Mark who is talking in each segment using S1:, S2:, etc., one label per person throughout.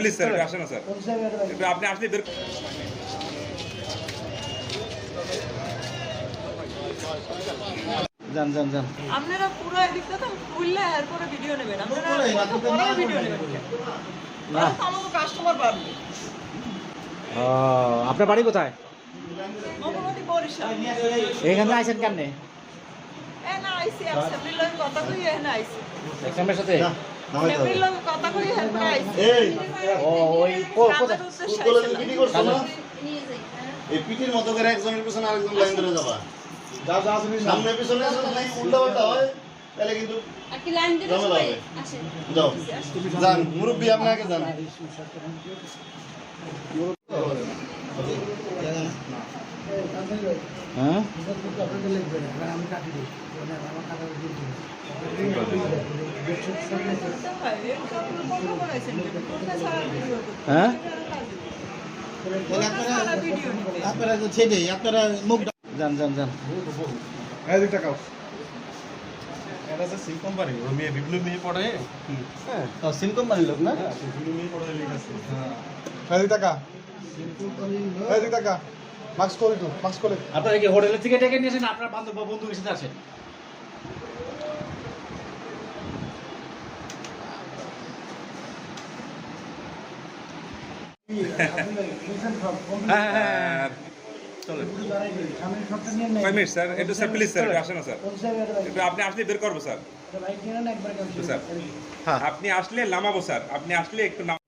S1: Please sir আসেন না sir. আপনি আসলে বের
S2: যান যান যান।
S3: আপনারা পুরো এদিকটা তো খুললে এরপরে ভিডিও নেবেন। আপনারা কত ভিডিও নেবেন।
S2: না।
S3: আমাকে কাস্টমার পারবে
S2: আপনার বাড়ি কোথায়? এখানে আইছেন কেমনে?
S3: এ না আইসি ফ্যামিলির লগে কথা কই এ না
S2: এক্সামের সাথে?
S4: এই
S2: ও ওই
S4: পিটি করছ না? এই পিটির মতো করে একজনের পিছনে আরেকজন লাইন ধরে যাবা। সামনে পিছনে যদি উল্টা পাল্টা হয় তাহলে কিন্তু
S5: কি লাইন দিলে সবাই
S4: হবে। যাও। যান মুরব্বী আপনাকে যান।
S2: হ্যাঁ?
S3: হয়?
S4: আপনারা ছেড়ে আপনারা মুখ
S2: যান যান যান
S6: টাকা মাস্ক করে একটু মাস্ক করে
S2: আপনারা কি থেকে ডেকে নিয়েছেন? আপনার বান্ধব বা বন্ধু এসে
S1: হ্যাঁ হ্যাঁ আসেন একটু আপনি আসলে বের করব স্যার।
S2: হ্যাঁ।
S1: আপনি আসলে নামাবো স্যার। আপনি আসলে একটু নাম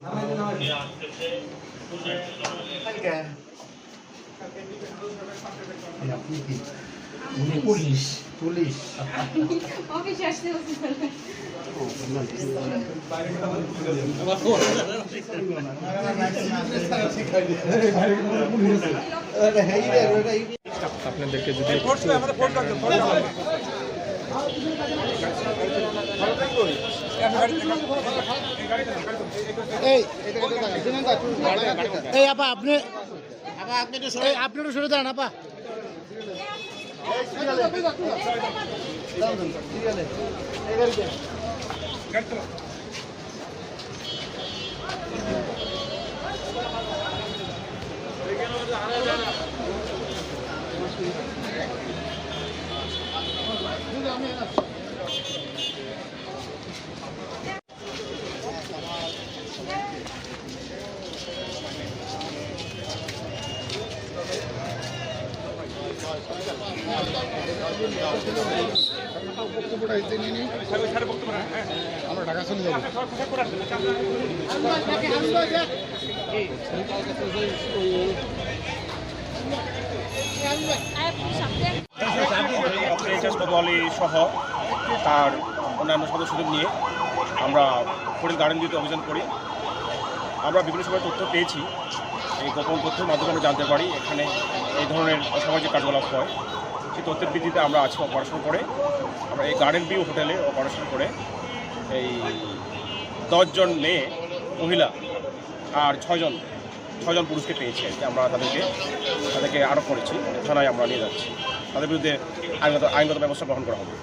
S4: পুলিশ পুলিশ
S5: অফিসে আসতে হচ্ছে
S4: এই আপা আপনি আপা আপনি একটু সরে আপনি একটু আপা
S6: আমরা ঢাকা চলে যাব
S7: সহ তার অন্যান্য সদস্যদের নিয়ে আমরা হোটেল গার্ডেন দিতে অভিযান করি, আমরা বিভিন্ন সময় তথ্য পেয়েছি। গোপন তথ্যের মাধ্যমে আমরা জানতে পারি এখানে এই ধরনের অসামাজিক কার্যকলাপ হয়। সেই তথ্যের ভিত্তিতে আমরা আজকে অপারেশন করে। আমরা এই গার্ডেন ভিউ হোটেলে অপারেশন করে এই দশজন মেয়ে, মহিলা আর ছয়জন ছয়জন পুরুষকে পেয়েছি আর আমরা তাদেরকে তাদেরকে আরোপ করেছি। থানায় আমরা নিয়ে যাচ্ছি। তাদের বিরুদ্ধে আইনগত আইনগত ব্যবস্থা গ্রহণ করা হবে।